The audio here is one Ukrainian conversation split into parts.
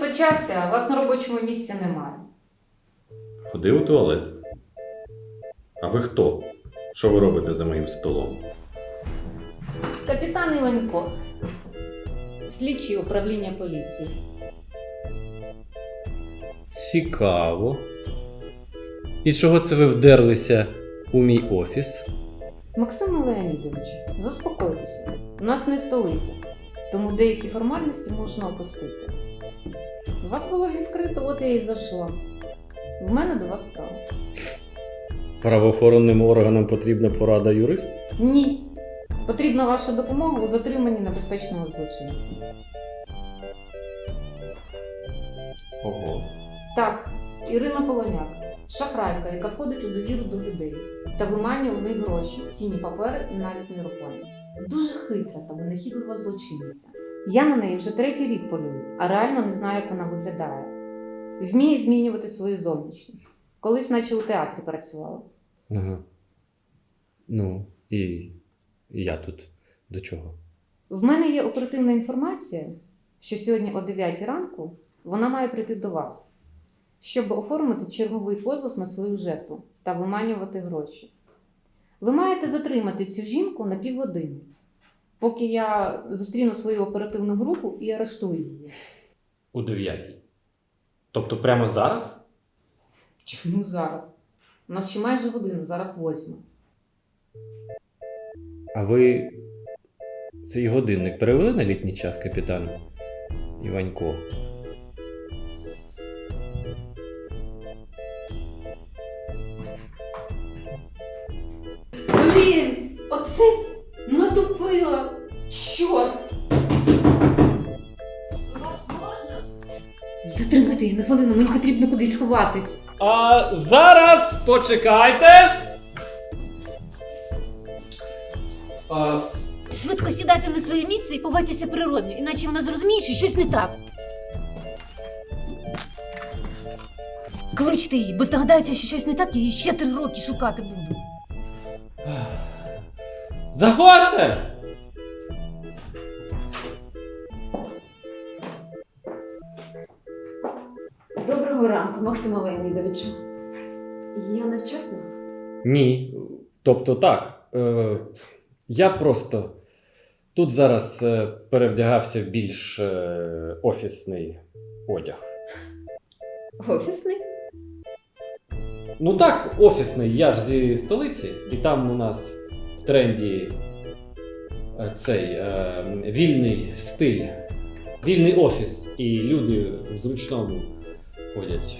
почався, а вас на робочому місці немає. Ходив у туалет. А ви хто? Що ви робите за моїм столом? Капітан Іванько, слідчий управління поліції. Цікаво. І чого це ви вдерлися у мій офіс? Максим Леонідович, заспокойтеся. У нас не столиця, тому деякі формальності можна опустити. Вас було відкрито, от я і зайшла. В мене до вас справа. Правоохоронним органам потрібна порада юриста? Ні. Потрібна ваша допомога у затриманні небезпечного злочинця. Ого. Так, Ірина Полоняк, шахрайка, яка входить у довіру до людей та виманює у них гроші, цінні папери і навіть нерухомість. Дуже хитра та винахідлива злочинниця. Я на неї вже третій рік полюю, а реально не знаю, як вона виглядає. Вміє змінювати свою зовнішність. Колись, наче у театрі працювала. Ага. Ну, і я тут до чого? В мене є оперативна інформація, що сьогодні о 9 ранку вона має прийти до вас, щоб оформити черговий позов на свою жертву та виманювати гроші. Ви маєте затримати цю жінку на півгодини, поки я зустріну свою оперативну групу і арештую її. У дев'ятій. Тобто прямо зараз? Чому зараз? У нас ще майже година, зараз восьма. А ви цей годинник перевели на літній час, капітан Іванько? Блін, сховатись. А зараз почекайте. А, Швидко сідайте на своє місце і поводьтеся природньо, іначе вона зрозуміє, що щось не так. Кличте її, бо здогадаюся, що щось не так, і її ще три роки шукати буду. заходьте! Доброго ранку, Максима Леонідовичу. Я невчасно? Ні. Тобто так. Е, я просто тут зараз е, перевдягався в більш е, офісний одяг. Офісний? Ну так, офісний. Я ж зі столиці, і там у нас в тренді е, цей е, вільний стиль, вільний офіс, і люди в зручному ходять.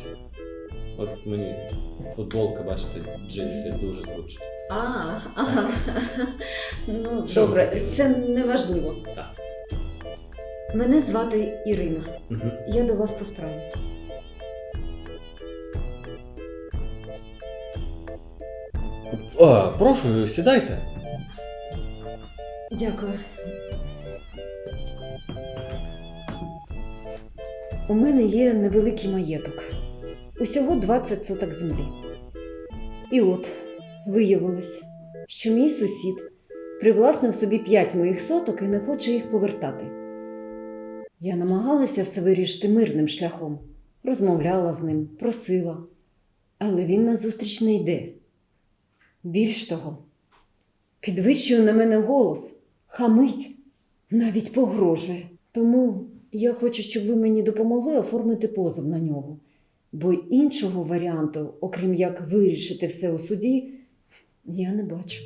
От мені футболка, бачите, джинси дуже зручно. А, ага. Ну, Що добре, хотіли? це неважливо. Так. Мене звати Ірина. Угу. Я до вас по справі. А, прошу, сідайте. Дякую. У мене є невеликий маєток. Усього 20 соток землі. І от виявилось, що мій сусід привласнив собі 5 моїх соток і не хоче їх повертати. Я намагалася все вирішити мирним шляхом, розмовляла з ним, просила, але він назустріч не йде. Більш того, підвищує на мене голос, хамить, навіть погрожує. Тому я хочу, щоб ви мені допомогли оформити позов на нього. Бо іншого варіанту, окрім як вирішити все у суді, я не бачу.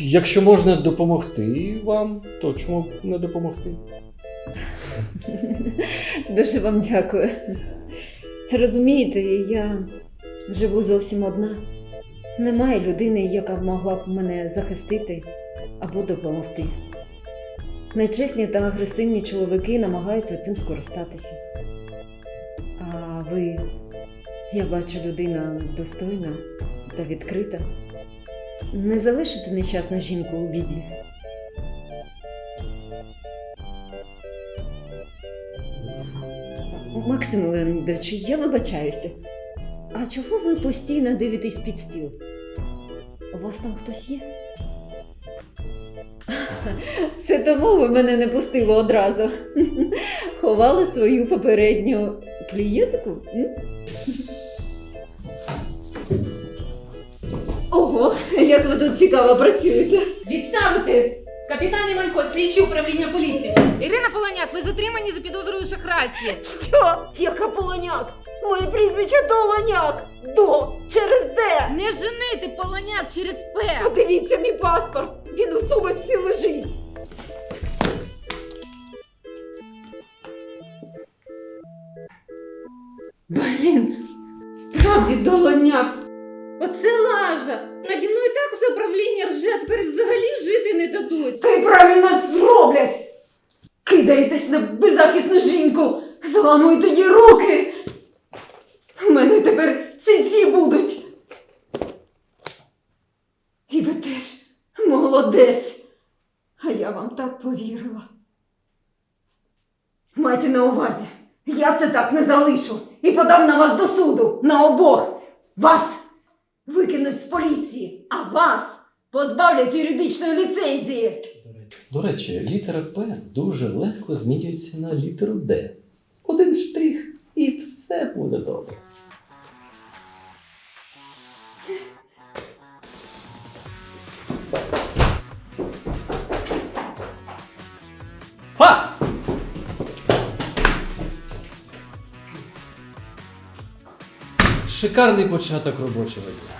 Якщо можна допомогти вам, то чому б не допомогти? Дуже вам дякую. Розумієте, я живу зовсім одна. Немає людини, яка б могла б мене захистити або допомогти. Нечесні та агресивні чоловіки намагаються цим скористатися. А ви, я бачу, людина достойна та відкрита. Не залишите нещасну жінку у біді. Максим Леонідович, я вибачаюся. А чого ви постійно дивитесь під стіл? Вас там хтось є? Це тому ви мене не пустили одразу. Ховали свою попередню клієнтку. Ого, як ви тут цікаво працюєте. Відставити! Капітан Іванько, слідчий управління поліції. Ірина Полоняк, ви затримані за підозрою шахрайстві. Що? Яка полоняк? Моє прізвище Долоняк. До через де? Не женити Полоняк через П. Подивіться мій паспорт. Він у сумочці лежить. Блін, справді долоняк. Оце лажа. Наді мною так все управління рже, тепер взагалі жити дадуть. Та й правильно зроблять. Кидаєтесь на беззахисну жінку, зламуєте їй руки. У мене тепер синці будуть. І ви теж молодець. А я вам так повірила. Майте на увазі, я це так не залишу і подам на вас до суду, на обох. Вас викинуть з поліції, а вас позбавлять юридичної ліцензії. До речі, літера П дуже легко змінюється на літеру Д. Один штрих і все буде добре. Пас! Шикарний початок робочого дня.